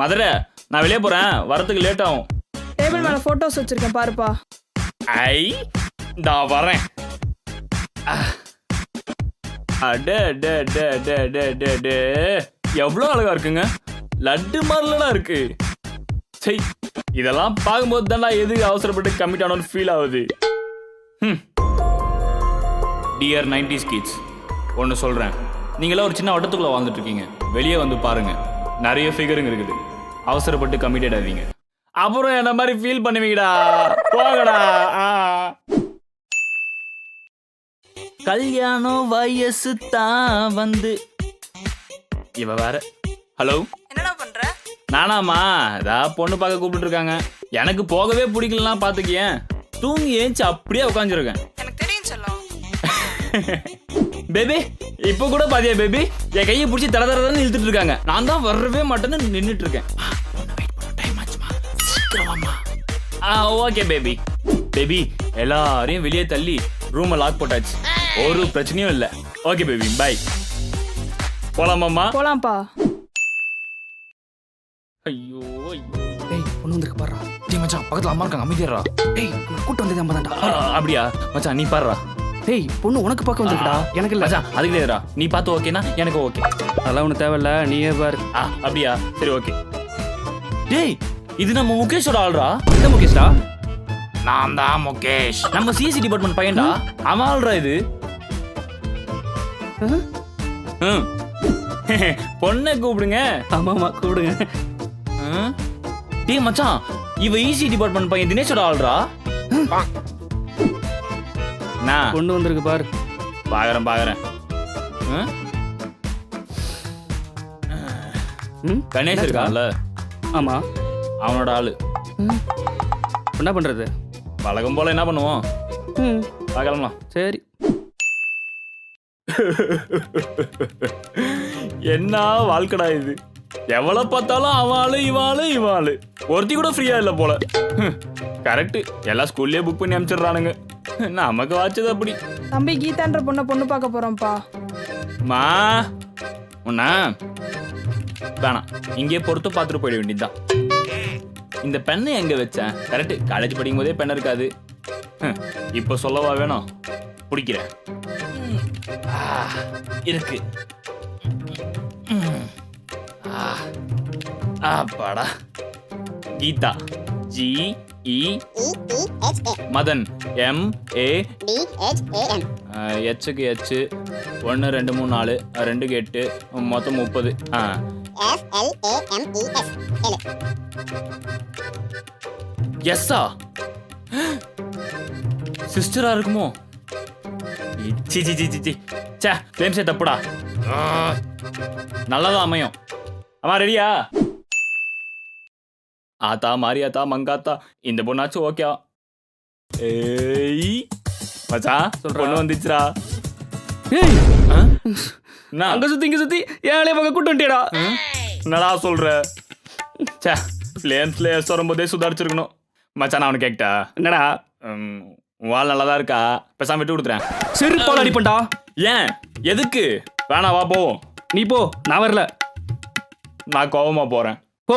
மதுரை நான் வெளியே போறேன். வரதுக்கு லேட் ஆகும். டேபிள் மேல போட்டோஸ் வச்சிருக்கேன் பாருப்பா. ஐ இந்தா வரேன். அடே டே டே டே டே டே டே. எவ்வளோ அழகா இருக்குங்க. லட்டு மாதிரிலடா இருக்கு. சை இதெல்லாம் பார்க்கும்போது தான்டா எதுக்கு அவசரப்பட்டு கமிட் ஆனோன்னு ஃபீல் ஆகுது. டியர் நைன்டிஸ் கிட்ஸ் ஒன்று சொல்கிறேன் நீங்களாம் ஒரு சின்ன வட்டத்துக்குள்ளே வாழ்ந்துட்டு இருக்கீங்க. வெளியே வந்து பாருங்க. நிறைய ஃபிகருங்க இருக்குது. அவசரப்பட்டு கமிட்டட் ஆவீங்க. அப்புறம் என்ன மாதிரி ஃபீல் பண்ணுவீங்கடா? போங்கடா. ஆ. கல்யாணம் வயசு தான் வந்து. இவ வேற. ஹலோ என்னடா பண்ற? நானாமா இதா பொண்ணு பார்க்க கூப்பிட்டு இருக்காங்க எனக்கு போகவே பிடிக்கலாம் பாத்துக்கியேன் தூங்கி ஏஞ்சி அப்படியே உட்காந்துருக்கேன் எனக்கு தெரியும் செல்லம். பேபி இப்போ கூட பாத்தியா பேபி என் கையை பிடிச்சி தர தரன்னு இழுத்துட்டு இருக்காங்க. நான் தான் வரவே மாட்டேன்னு நின்னுட்டு இருக்கேன். ஓகே பேபி பேபி எல்லாரையும் வெளியே தள்ளி ரூமை லாக் போட்டாச்சு. ஒரு பிரச்சனையும் இல்லை. ஓகே பேபி பை போலாமாம்மா போலாம்ப்பா. ஐயோ டேய் பொண்ணு வந்திருக்கு பாடுறா டேய் மச்சான் பக்கத்துல அம்மா இருக்காங்க அமைதியாரா டேய் உன்னை கூட்டு வந்தது அம்மா தான்டா அப்படியா? மச்சான் நீ பாடுறா டேய் பொண்ணு உனக்கு பார்க்க வந்திருக்குடா. எனக்கு இல்ல. அதுக்கு இல்லையா நீ பார்த்து ஓகேனா எனக்கு ஓகே அதெல்லாம் ஒன்றும் தேவையில்ல நீயே பாரு. ஆ அப்படியா? சரி ஓகே டேய் இது நம்ம முகேஷோட ஆள்ரா? இந்த முகேஷ்டா? நான் தான் முகேஷ். நம்ம சிஎஸ்சி டிபார்ட்மெண்ட் பையன்டா. அவன் ஆள்ரா இது. பொண்ணை கூப்பிடுங்க. ஆமா ஆமா கூப்பிடுங்க. டேய் மச்சான் இவ இசி டிபார்ட்மெண்ட் பையன் தினேஷோட ஆள்ரா? நான். பொண்ணு வந்திருக்கு பாரு. ம்? ம்? கணேஷ் இருக்கான்ல? ஆமா. அவனோட ஆளு. என்ன பண்றது? வழக்கம் போல என்ன பண்ணுவோம்? ம். பார்க்கலாமா சரி. என்ன வாழ்க்கடா இது? எவ்வளவு பார்த்தாலும் அவளு இவாளு இவாளு ஒருத்தி கூட ஃப்ரீயா இல்ல போல. கரெக்ட் எல்லாம் ஸ்கூல்லயே புக் பண்ணி அனுப்பிச்சிடுறானுங்க. நமக்கு வாச்சது அப்படி தம்பி கீதான்ற பொண்ணை பொண்ணு பார்க்க போறோம்ப்பா. மா உன்னா. வேணாம் இங்கே பொறுத்து பார்த்துட்டு போயிட வேண்டியதுதான். இந்த பெண்ணை எங்க வச்சேன்? கரெக்ட் காலேஜ் படிக்கும் போதே பெண் இருக்காது. ஹம், இப்போ சொல்லவா வேணும்? பிடிக்கிறேன். ஆ, இருக்கு. ம். ஆ, அப்பாடா கீதா ஜி இ மதன் எம் ஏ. ஹெச்சுக்கு ஹெச்சு ஒன்று ரெண்டு மூணு நாலு ரெண்டுக்கு எட்டு மொத்தம் முப்பது. ஆ. எஸ்ஸா? சிஸ்டரா இருக்குமோ? C C C C C. சே சேம் சே தப்புடா. நல்லதா அமையும். அம்மா ரெடியா ஆத்தா மாரியாத்தா மங்காத்தா இந்த பொண்ணாச்சும் ஓகே. ஏய் சொல்றா. பொண்ணு வந்துச்சுடா. ஏய்? என்ன? அங்க சுத்தி இங்க சுத்தி ஏழை பக்கம் கூட்டு வந்துட்டியடா. ம்? என்னடா சொல்ற? சே ஃப்ளேம்ஸ்ல எஸ் வரும்போதே சுதாரிச்சிருக்கணும். மச்சான் நான் அவனு கேட்டா என்னடா? வால் நல்லா தான் இருக்கா? பேசாம விட்டு கொடுத்துறேன் செருப்பால் அடிப்பண்டா ஏன்? எதுக்கு? வேணா வா போவோம். நீ போ நான் வரல. நான் கோவமா போறேன். போ.